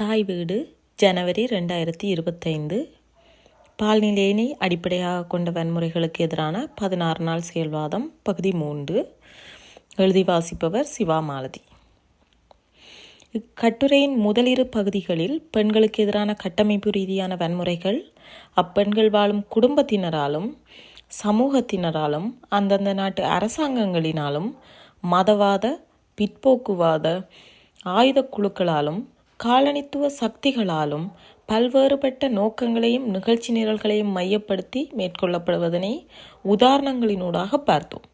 தாய் வீடு ஜனவரி ரெண்டாயிரத்தி இருபத்தைந்து. பால்நிலையினை அடிப்படையாக கொண்ட வன்முறைகளுக்கு எதிரான பதினாறு நாள் செயல்வாதம் பகுதி மூன்று. எழுதி வாசிப்பவர் சிவா மாலதி இக்கட்டுரையின் முதலிரு பகுதிகளில் பெண்களுக்கு எதிரான கட்டமைப்பு ரீதியான வன்முறைகள் அப்பெண்கள் வாழும் குடும்பத்தினராலும் சமூகத்தினராலும் அந்தந்த நாட்டு அரசாங்கங்களினாலும் மதவாத பிற்போக்குவாத ஆயுத குழுக்களாலும் காலனித்துவ சக்திகளாலும் பல்வேறுபட்ட நோக்கங்களையும் நிகழ்ச்சி நிரல்களையும் மையப்படுத்தி மேற்கொள்ளப்படுவதனை உதாரணங்களினூடாக பார்த்தோம்.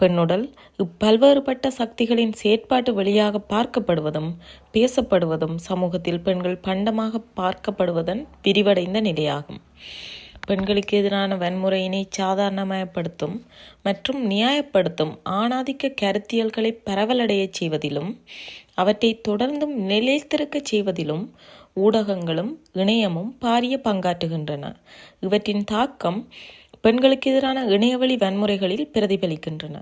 பெண்ணுடல் இப்பல்வேறுபட்ட சக்திகளின் செயற்பாட்டு வழியாக பார்க்கப்படுவதும் பேசப்படுவதும் சமூகத்தில் பெண்கள் பண்டமாக பார்க்கப்படுவதன் விரிவடைந்த நிலையாகும். பெண்களுக்கு எதிரான வன்முறையினை சாதாரணமயப்படுத்தும் மற்றும் நியாயப்படுத்தும் ஆணாதிக்க கருத்தியல்களை பரவலடையச் செய்வதிலும் அவற்றை தொடர்ந்தும் நிலைத்திருக்கச் செய்வதிலும் ஊடகங்களும் இணையமும் பாரிய பங்காற்றுகின்றன. இவற்றின் தாக்கம் பெண்களுக்கு எதிரான இணையவழி வன்முறைகளில் பிரதிபலிக்கின்றன.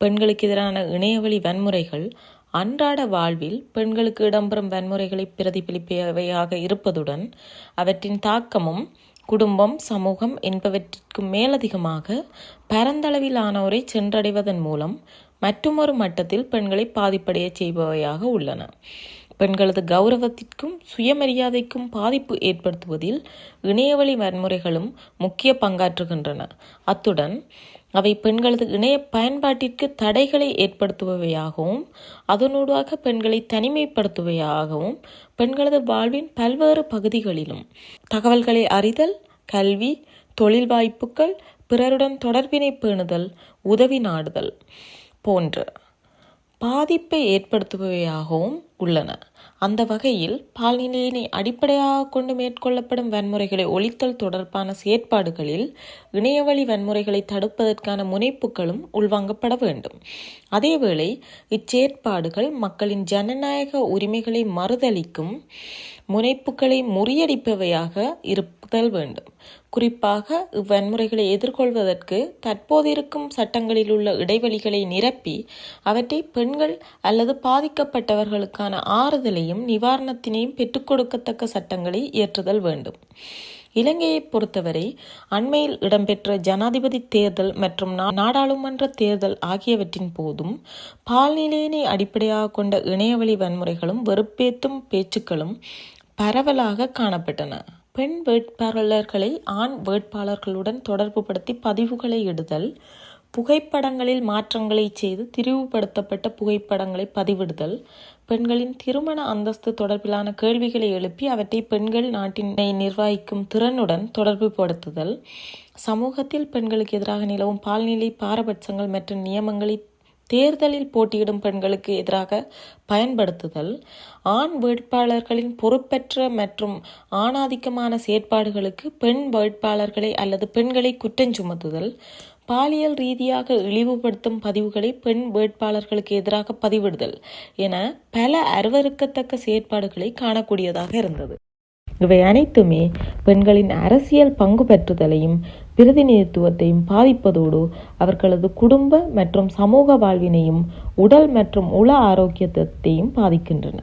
பெண்களுக்கு எதிரான இணையவழி வன்முறைகள் அன்றாட வாழ்வில் பெண்களுக்கு இடம்பெறும் வன்முறைகளை பிரதிபலிப்பவையாக இருப்பதுடன் அவற்றின் தாக்கமும் குடும்பம் சமூகம் என்பவற்றிற்கும் மேலதிகமாக பரந்தளவிலானோரை சென்றடைவதன் மூலம் மற்றுமொரு மட்டத்தில் பெண்களை பாதிப்படைய செய்பவையாக உள்ளன. பெண்களது கௌரவத்திற்கும் சுயமரியாதைக்கும் பாதிப்பு ஏற்படுத்துவதில் இணையவழி வன்முறைகளும் முக்கிய பங்காற்றுகின்றன. அத்துடன் அவை பெண்களது இணைய பயன்பாட்டிற்கு தடைகளை ஏற்படுத்துபவையாகவும் அதனூடாக பெண்களை தனிமைப்படுத்துவையாகவும் பெண்களது வாழ்வின் பல்வேறு பகுதிகளிலும் தகவல்களை அறிதல் கல்வி தொழில் வாய்ப்புகள் பிறருடன் தொடர்பினை பேணுதல் உதவி நாடுதல் போன்ற பாதிப்பை ஏற்படுத்துபவையாகவும் உள்ளன. அந்த வகையில் பால்நிலையினை அடிப்படையாக கொண்டு மேற்கொள்ளப்படும் வன்முறைகளை ஒழித்தல் தொடர்பான செயற்பாடுகளில் இணையவழி வன்முறைகளை தடுப்பதற்கான முனைப்புகளும் உள்வாங்கப்பட வேண்டும். அதேவேளை இச்செயற்பாடுகள் மக்களின் ஜனநாயக உரிமைகளை மறுதளிக்கும் முனைப்புகளை முறியடிப்பவையாக இருத்தல் வேண்டும். குறிப்பாக இவ்வன்முறைகளை எதிர்கொள்வதற்கு தற்போதிருக்கும் சட்டங்களில் உள்ள இடைவெளிகளை நிரப்பி அவற்றை பெண்கள் அல்லது பாதிக்கப்பட்டவர்களுக்கான ஆறுதலையும் நிவாரணத்தினையும் பெற்றுக்கொடுக்கத்தக்க சட்டங்களை இயற்றுதல் வேண்டும். இலங்கையை பொறுத்தவரை அண்மையில் இடம்பெற்ற ஜனாதிபதி தேர்தல் மற்றும் நாடாளுமன்ற தேர்தல் ஆகியவற்றின் போதும் பால்நிலையினை அடிப்படையாக கொண்ட இணையவழி வன்முறைகளும் வெறுப்பேற்றும் பேச்சுக்களும் பரவலாக காணப்பட்டன. பெண் வேட்பாளர்களை ஆண் வேட்பாளர்களுடன் தொடர்புபடுத்தி பதிவுகளை இடுதல் புகைப்படங்களில் மாற்றங்களை செய்து திரிவுபடுத்தப்பட்ட புகைப்படங்களை பதிவிடுதல் பெண்களின் திருமண அந்தஸ்து தொடர்பிலான கேள்விகளை எழுப்பி அவற்றை பெண்கள் நாட்டினை நிர்வகிக்கும் திறனுடன் தொடர்பு படுத்துதல் சமூகத்தில் பெண்களுக்கு எதிராக நிலவும் பால்நிலை பாரபட்சங்கள் மற்றும் நியமங்களை தேர்தலில் போட்டியிடும் பெண்களுக்கு எதிராக பயன்படுத்துதல் ஆண் வேட்பாளர்களின் பொறுப்பற்ற மற்றும் ஆணாதிக்கமான செயற்பாடுகளுக்கு பெண் வேட்பாளர்களை அல்லது பெண்களை குற்றம் சுமத்துதல் பாலியல் ரீதியாக இழிவுபடுத்தும் பதிவுகளை பெண் வேட்பாளர்களுக்கு எதிராக பதிவிடுதல் என பல அருவறுக்கத்தக்க செயற்பாடுகளை காணக்கூடியதாக இருந்தது. இவை அனைத்துமே பெண்களின் அரசியல் பங்கு பெற்றுதலையும் பிரதிநிதித்துவத்தையும் பாதிப்பதோடு அவர்களது குடும்ப மற்றும் சமூக வாழ்வினையும் உடல் மற்றும் உள ஆரோக்கியத்தையும் பாதிக்கின்றன.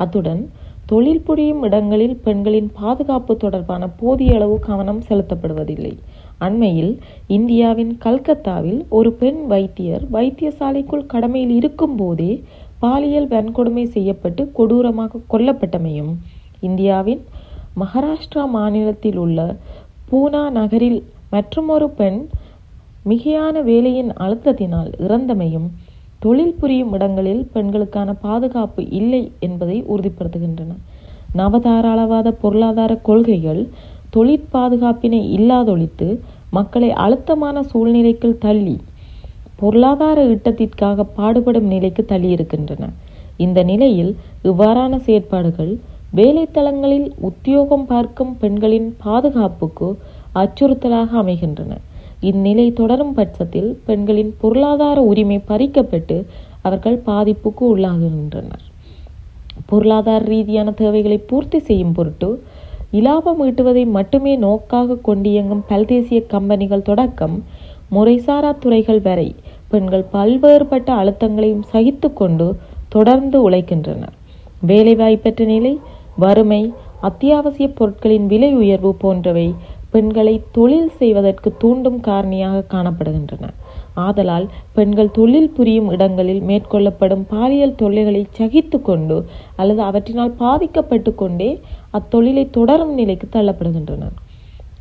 அத்துடன் தொழில் புரியும் இடங்களில் பெண்களின் பாதுகாப்பு தொடர்பான போதிய அளவு கவனம் செலுத்தப்படுவதில்லை. அண்மையில் இந்தியாவின் கல்கத்தாவில் ஒரு பெண் வைத்தியர் வைத்தியசாலைக்குள் கடமையில் இருக்கும் போதே பாலியல் வன்கொடுமை செய்யப்பட்டு கொடூரமாக கொல்லப்பட்டமையும் இந்தியாவின் மகாராஷ்டிரா மாநிலத்தில் உள்ள பூனா நகரில் மற்றுமொரு பெண் மிகையான வேலையின் அழுத்தத்தினால் இறந்தமையும் தொழில் புரியும் இடங்களில் பெண்களுக்கான பாதுகாப்பு இல்லை என்பதை உறுதிப்படுத்துகின்றன. நவதாராளவாத பொருளாதார கொள்கைகள் தொழிற்பாதுகாப்பினை இல்லாதொழித்து மக்களை அழுத்தமான சூழ்நிலைக்குள் தள்ளி பொருளாதார ஈட்டத்திற்காக பாடுபடும் நிலைக்கு தள்ளியிருக்கின்றன இந்த நிலையில் இவ்வாறான செயற்பாடுகள் வேலைத்தளங்களில் உத்தியோகம் பார்க்கும் பெண்களின் பாதுகாப்புக்கு அச்சுறுத்தலாக அமைகின்றன. இந்நிலை தொடரும் பட்சத்தில் பெண்களின் பொருளாதார உரிமை பறிக்கப்பட்டு அவர்கள் பாதிப்புக்கு உள்ளாகின்றனர். பொருளாதார ரீதியான தேவைகளை பூர்த்தி செய்யும் பொருட்டு இலாபம் ஈட்டுவதை மட்டுமே நோக்காக கொண்டியங்கும் பல்தேசிய கம்பெனிகள் தொடக்கம் முறைசாரா துறைகள் வரை பெண்கள் பல்வேறுபட்ட அழுத்தங்களையும் சகித்து கொண்டு தொடர்ந்து உழைக்கின்றனர் வேலைவாய்ப்பற்ற நிலை வறுமை அத்தியாவசிய பொருட்களின் விலை உயர்வு போன்றவை பெண்களை தொழில் செய்வதற்கு தூண்டும் காரணியாக காணப்படுகின்றன. ஆதலால் பெண்கள் தொழில் புரியும் இடங்களில் மேற்கொள்ளப்படும் பாலியல் தொல்லைகளை சகித்து கொண்டு அல்லது அவற்றினால் பாதிக்கப்பட்டு கொண்டே அத்தொழிலை தொடரும் நிலைக்கு தள்ளப்படுகின்றனர்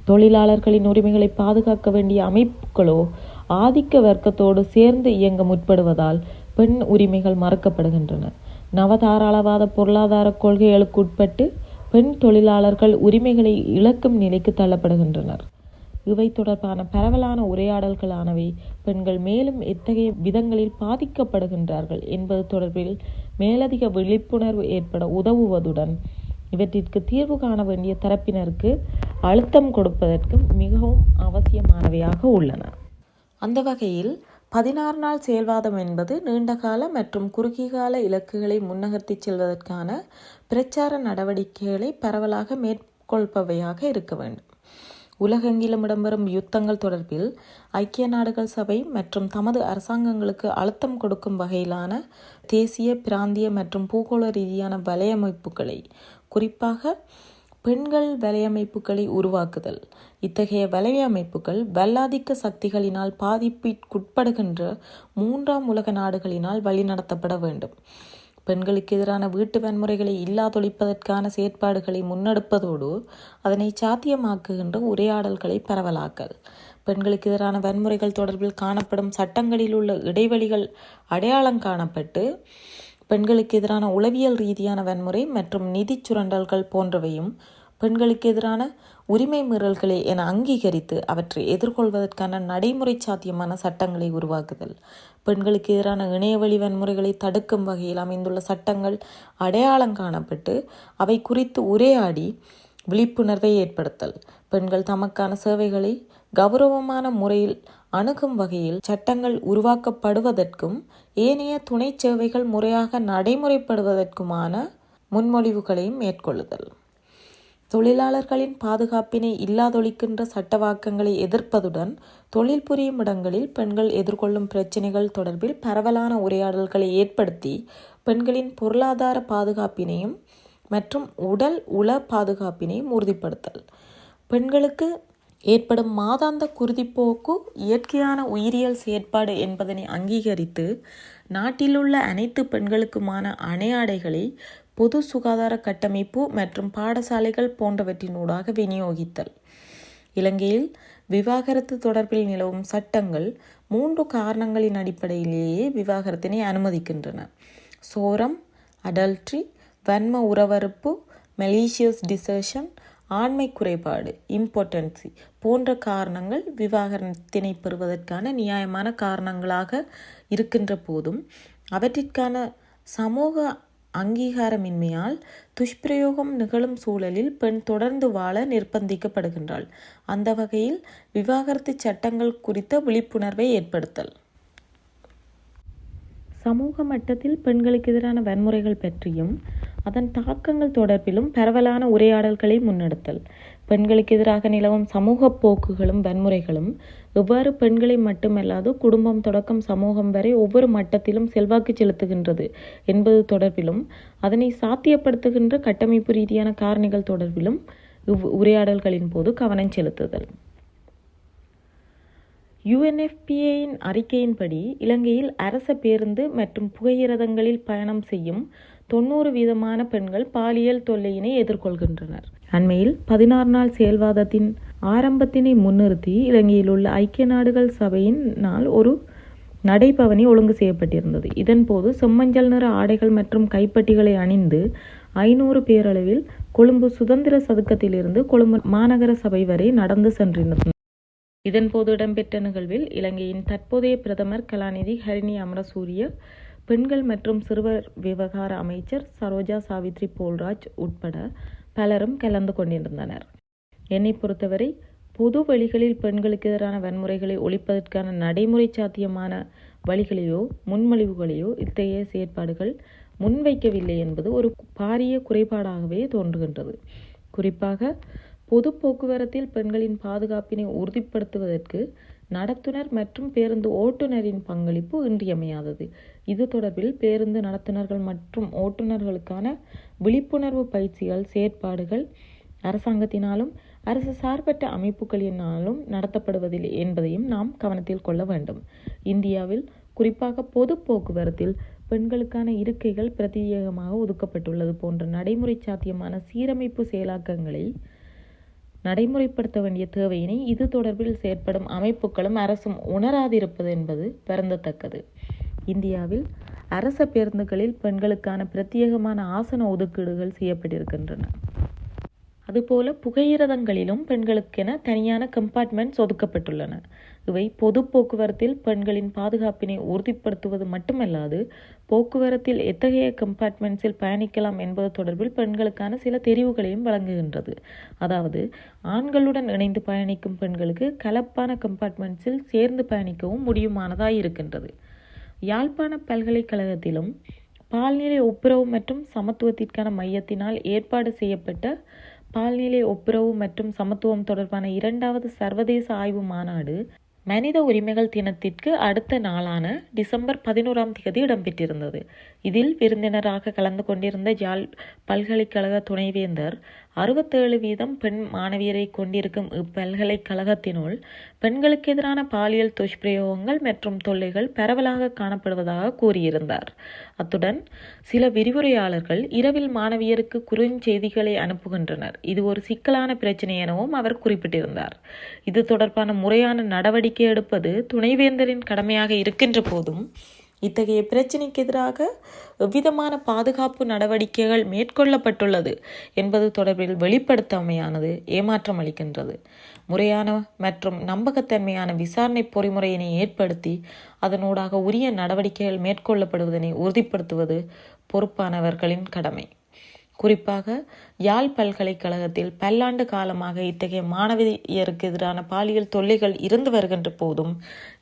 தொழிலாளர்களின் உரிமைகளை பாதுகாக்க வேண்டிய அமைப்புகளோ ஆதிக்க வர்க்கத்தோடு சேர்ந்து இயங்க முற்படுவதால் பெண் உரிமைகள் மறுக்கப்படுகின்றன. நவதாராளவாத பொருளாதார கொள்கைகளுக்கு உட்பட்டு பெண் தொழிலாளர்கள் உரிமைகளை இழக்கும் நிலைக்கு தள்ளப்படுகின்றனர். இவை தொடர்பான பரவலான உரையாடல்களானவை பெண்கள் மேலும் எத்தகைய விதங்களில் பாதிக்கப்படுகின்றார்கள் என்பது தொடர்பில் மேலதிக விழிப்புணர்வு ஏற்பட உதவுவதுடன் இவற்றிற்கு தீர்வு காண வேண்டிய தரப்பினருக்கு அழுத்தம் கொடுப்பதற்கு மிகவும் அவசியமானவையாக உள்ளன. அந்த வகையில் பதினாறு நாள் செயல்வாதம் என்பது நீண்டகால மற்றும் குறுகிய கால இலக்குகளை முன்னகர்த்தி செல்வதற்கான பிரச்சார நடவடிக்கைகளை பரவலாக மேற்கொள்பவையாக இருக்க வேண்டும். உலகெங்கிலும் இடம்பெறும் யுத்தங்கள் தொடர்பில் ஐக்கிய நாடுகள் சபை மற்றும் தமது அரசாங்கங்களுக்கு அழுத்தம் கொடுக்கும் வகையிலான தேசிய பிராந்திய மற்றும் பூகோள ரீதியான வலையமைப்புகளை குறிப்பாக பெண்கள் வலையமைப்புகளை உருவாக்குதல். இத்தகைய வலையமைப்புகள் வல்லாதிக்க சக்திகளினால் பாதிப்பிற்குட்படுகின்ற மூன்றாம் உலக நாடுகளினால் வழிநடத்தப்பட வேண்டும். பெண்களுக்கு எதிரான வீட்டு வன்முறைகளை இல்லாதொழிப்பதற்கான செயற்பாடுகளை முன்னெடுப்பதோடு அதனை சாத்தியமாக்குகின்ற உரையாடல்களை பரவலாக்கல். பெண்களுக்கு எதிரான வன்முறைகள் தொடர்பில் காணப்படும் சட்டங்களில் உள்ள இடைவெளிகள் அடையாளம் காணப்பட்டு பெண்களுக்கு எதிரான உளவியல் ரீதியான வன்முறை மற்றும் நிதி சுரண்டல்கள் போன்றவையும் பெண்களுக்கு எதிரான உரிமை மீறல்களை என அங்கீகரித்து அவற்றை எதிர்கொள்வதற்கான நடைமுறை சாத்தியமான சட்டங்களை உருவாக்குதல். பெண்களுக்கு எதிரான இணையவழி வன்முறைகளை தடுக்கும் வகையில் அமைந்துள்ள சட்டங்கள் அடையாளம் காணப்பட்டு அவை குறித்து உரையாடி விழிப்புணர்வை ஏற்படுத்தல். பெண்கள் தமக்கான சேவைகளை கௌரவமான முறையில் அணுகும் வகையில் சட்டங்கள் உருவாக்கப்படுவதற்கும் ஏனைய துணை சேவைகள் முறையாக நடைமுறைப்படுவதற்குமான முன்மொழிவுகளையும் மேற்கொள்ளுதல். தொழிலாளர்களின் பாதுகாப்பினை இல்லாதொழிக்கின்ற சட்டவாக்கங்களை எதிர்ப்பதுடன் தொழில் புரியும் இடங்களில் பெண்கள் எதிர்கொள்ளும் பிரச்சினைகள் தொடர்பில் பரவலான உரையாடல்களை ஏற்படுத்தி பெண்களின் பொருளாதார பாதுகாப்பினையும் மற்றும் உடல் உள பாதுகாப்பினையும் உறுதிப்படுத்தல். பெண்களுக்கு ஏற்படும் மாதாந்த குருதிப்போக்கு இயற்கையான உயிரியல் செயற்பாடு என்பதனை அங்கீகரித்து நாட்டிலுள்ள அனைத்து பெண்களுக்குமான அணையாடைகளை பொது சுகாதார கட்டமைப்பு மற்றும் பாடசாலைகள் போன்றவற்றினூடாக விநியோகித்தல். இலங்கையில் விவாகரத்து தொடர்பில் நிலவும் சட்டங்கள் மூன்று காரணங்களின் அடிப்படையிலேயே விவாகரத்தினை அனுமதிக்கின்றன. சோரம் அடல்ட்ரி வன்ம உறவறுப்பு மெலீஷியஸ் டிசர்ஷன் ஆண்மை குறைபாடு இம்பார்ட்டன்சி போன்ற காரணங்கள் விவாகரத்தினை பெறுவதற்கான நியாயமான காரணங்களாக இருக்கின்ற போதும் அவற்றிற்கான சமூக அங்கீகாரமின்மையால் துஷ்பிரயோகம் நிகழும் சூழலில் பெண் தொடர்ந்து வாழ நிர்பந்திக்கப்படுகின்றாள். அந்த வகையில் விவாகரத்து சட்டங்கள் குறித்த விழிப்புணர்வை ஏற்படுத்தல். சமூக மட்டத்தில் பெண்களுக்கு எதிரான வன்முறைகள் பற்றியும் அதன் தாக்கங்கள் தொடர்பிலும் பரவலான உரையாடல்களை முன்னெடுத்தல். பெண்களுக்கு எதிராக நிலவும் சமூக போக்குகளும் வன்முறைகளும் எவ்வாறு பெண்களை மட்டுமல்லாது குடும்பம் தொடக்கம் சமூகம் வரை ஒவ்வொரு மட்டத்திலும் செல்வாக்கு செலுத்துகின்றது என்பது தொடர்பிலும் அதனை சாத்தியப்படுத்துகின்ற கட்டமைப்பு ரீதியான காரணிகள் தொடர்பிலும் இவ் உரையாடல்களின் போது கவனம் செலுத்துதல். யுஎன்எஃபிஏயின் அறிக்கையின்படி இலங்கையில் அரச பேருந்து மற்றும் புகையிரதங்களில் பயணம் செய்யும் தொண்ணூறு வீதமான பெண்கள் பாலியல் தொல்லையினை எதிர்கொள்கின்றனர். அண்மையில் பதினாறு நாள் செயல்வாதத்தின் ஆரம்பத்தினை முன்னிறுத்தி இலங்கையில் உள்ள ஐக்கிய நாடுகள் சபையினால் ஒரு நடைபவனி ஒழுங்கு செய்யப்பட்டிருந்தது. இதன்போது செம்மஞ்சள் நிற ஆடைகள் மற்றும் கைப்பட்டிகளை அணிந்து ஐநூறு பேரளவில் கொழும்பு சுதந்திர சதுக்கத்திலிருந்து கொழும்பு மாநகர சபை வரை நடந்து சென்றிருந்தனர் இதன்போது இடம்பெற்ற நிகழ்வில் இலங்கையின் தற்போதைய பிரதமர் கலாநிதி ஹரிணி அமரசூரிய பெண்கள் மற்றும் சிறுவர் விவகார அமைச்சர் சரோஜா சாவித்ரி போல்ராஜ் உட்பட பலரும் கலந்து கொண்டிருந்தனர். என்னை பொறுத்தவரை பொது வழிகளில் பெண்களுக்கு எதிரான வன்முறைகளை ஒழிப்பதற்கான நடைமுறை சாத்தியமான வழிகளையோ முன்மொழிவுகளையோ இத்தகைய செயற்பாடுகள் முன்வைக்கவில்லை என்பது ஒரு பாரிய குறைபாடாகவே தோன்றுகின்றது. குறிப்பாக பொது போக்குவரத்தில் பெண்களின் பாதுகாப்பினை உறுதிப்படுத்துவதற்கு நடத்துனர் மற்றும் பேருந்து ஓட்டுநரின் பங்களிப்பு இன்றியமையாதது. இது தொடர்பில் பேருந்து நடத்துனர்கள் மற்றும் ஓட்டுநர்களுக்கான விழிப்புணர்வு பயிற்சிகள் செயற்பாடுகள் அரசாங்கத்தினாலும் அரசு சார்பற்ற அமைப்புகளினாலும் நடத்தப்படுவதில்லை என்பதையும் நாம் கவனத்தில் கொள்ள வேண்டும். இந்தியாவில் குறிப்பாக பொது போக்குவரத்தில் பெண்களுக்கான இருக்கைகள் பிரத்யேகமாக ஒதுக்கப்பட்டுள்ளது போன்ற நடைமுறை சாத்தியமான சீரமைப்பு செயலாக்கங்களை நடைமுறைப்படுத்த வேண்டிய தேவையினை இது தொடர்பில் செயற்படும் அமைப்புகளும் அரசும் உணராதிருப்பது என்பது வருந்தத்தக்கது இந்தியாவில் அரச பேருந்துகளில் பெண்களுக்கான பிரத்யேகமான ஆசன ஒதுக்கீடுகள் செய்யப்பட்டிருக்கின்றன. அதுபோல புகையிரதங்களிலும் பெண்களுக்கென தனியான கம்பார்ட்மெண்ட்ஸ் ஒதுக்கப்பட்டுள்ளன. இவை பொது போக்குவரத்தில் பெண்களின் பாதுகாப்பினை உறுதிப்படுத்துவது மட்டுமல்லாது போக்குவரத்தில் எத்தகைய கம்பார்ட்மெண்ட்ஸில் பயணிக்கலாம் என்பது தொடர்பில் பெண்களுக்கான சில தெரிவுகளையும் வழங்குகின்றது. அதாவது ஆண்களுடன் இணைந்து பயணிக்கும் பெண்களுக்கு கலப்பான கம்பார்ட்மெண்ட்ஸில் சேர்ந்து பயணிக்கவும் முடியுமானதாய் இருக்கின்றது. யாழ்ப்பாண பல்கலைக்கழகத்திலும் பால்நிலை ஒப்புரவு மற்றும் சமத்துவத்திற்கான மையத்தினால் ஏற்பாடு செய்யப்பட்ட பால்நிலை ஒப்புரவு மற்றும் சமத்துவம் தொடர்பான இரண்டாவது சர்வதேச ஆய்வு மாநாடு மனித உரிமைகள் தினத்திற்கு அடுத்த நாளான டிசம்பர் பதினோராம் தேதி இடம்பெற்றிருந்தது. இதில் விருந்தினராக கலந்து கொண்டிருந்த யாழ் பல்கலைக்கழக துணைவேந்தர் அறுபத்தேழு வீதம் பெண் மாணவியரை கொண்டிருக்கும் இப்பல்கலைக்கழகத்தினுள் பெண்களுக்கு எதிரான பாலியல் துஷ்பிரயோகங்கள் மற்றும் தொல்லைகள் பரவலாக காணப்படுவதாக கூறியிருந்தார். அத்துடன் சில விரிவுரையாளர்கள் இரவில் மாணவியருக்கு குறுஞ்செய்திகளை அனுப்புகின்றனர். இது ஒரு சிக்கலான பிரச்சனை எனவும் அவர் குறிப்பிட்டிருந்தார். இது தொடர்பான முறையான நடவடிக்கை எடுப்பது துணைவேந்தரின் கடமையாக இருக்கின்ற போதும் இத்தகைய பிரச்சினைக்கு எதிராக எவ்விதமான பாதுகாப்பு நடவடிக்கைகள் மேற்கொள்ளப்பட்டுள்ளது என்பது தொடர்பில் வெளிப்படுத்தாமையானது ஏமாற்றம் அளிக்கின்றது. முறையான மற்றும் நம்பகத்தன்மையான விசாரணை பொறிமுறையினை ஏற்படுத்தி அதனூடாக உரிய நடவடிக்கைகள் மேற்கொள்ளப்படுவதனை உறுதிப்படுத்துவது பொறுப்பானவர்களின் கடமை. குறிப்பாக யாழ் பல்கலைக்கழகத்தில் பல்லாண்டு காலமாக இத்தகைய மாணவியருக்கு எதிரான பாலியல் தொல்லைகள் இருந்து வருகின்ற போதும்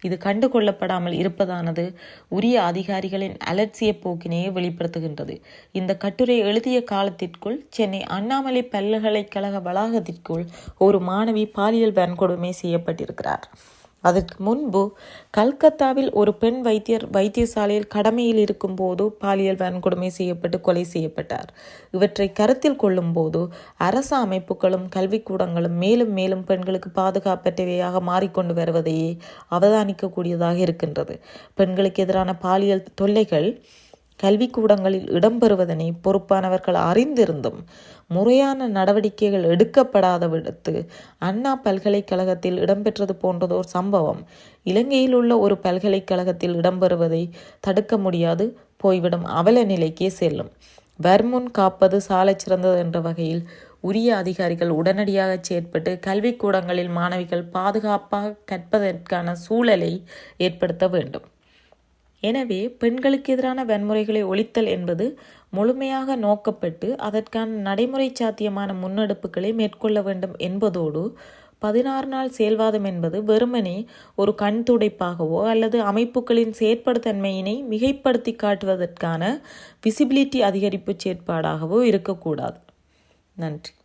இது கண்டுகொள்ளப்படாமல் இருப்பதானது உரிய அதிகாரிகளின் அலட்சிய போக்கினையே வெளிப்படுத்துகின்றது. இந்த கட்டுரை எழுதிய காலத்திற்குள் சென்னை அண்ணாமலை பல்கலைக்கழக வளாகத்திற்குள் ஒரு மாணவி பாலியல் வன்கொடுமை செய்யப்பட்டிருக்கிறார். அதற்கு முன்பு கல்கத்தாவில் ஒரு பெண் வைத்தியர் வைத்தியசாலையில் கடமையில் இருக்கும்போது பாலியல் வன்கொடுமை செய்யப்பட்டு கொலை செய்யப்பட்டார். இவற்றை கருத்தில் கொள்ளும்போது அரசு அமைப்புகளும் கல்விக்கூடங்களும் மேலும் மேலும் பெண்களுக்கு பாதுகாப்பற்றவையாக மாறிக்கொண்டு வருவதையே அவதானிக்கக்கூடியதாக இருக்கின்றது. பெண்களுக்கு எதிரான பாலியல் தொல்லைகள் கல்விக்கூடங்களில் இடம்பெறுவதனை பொறுப்பானவர்கள் அறிந்திருந்தும் முறையான நடவடிக்கைகள் எடுக்கப்படாத விடுத்து அண்ணா பல்கலைக்கழகத்தில் இடம்பெற்றது போன்றதோர் சம்பவம் இலங்கையில் உள்ள ஒரு பல்கலைக்கழகத்தில் இடம்பெறுவதை தடுக்க முடியாது போய்விடும் அவல நிலைக்கே செல்லும். வர்முன் காப்பது சாலை சிறந்தது என்ற வகையில் உரிய அதிகாரிகள் உடனடியாக செயற்பட்டு கல்விக்கூடங்களில் மாணவிகள் பாதுகாப்பாக கற்பதற்கான சூழலை ஏற்படுத்த வேண்டும். எனவே பெண்களுக்கு எதிரான வன்முறைகளை ஒழித்தல் என்பது முழுமையாக நோக்கப்பட்டு அதற்கான நடைமுறை சாத்தியமான முன்னெடுப்புகளை மேற்கொள்ள வேண்டும் என்பதோடு பதினாறு நாள் செயல்வாதம் என்பது வெறுமனே ஒரு கண் துடைப்பாகவோ அல்லது அமைப்புகளின் செயற்படுத்தன்மையினை மிகைப்படுத்தி காட்டுவதற்கான விசிபிலிட்டி அதிகரிப்பு செயற்பாடாகவோ இருக்கக்கூடாது. நன்றி.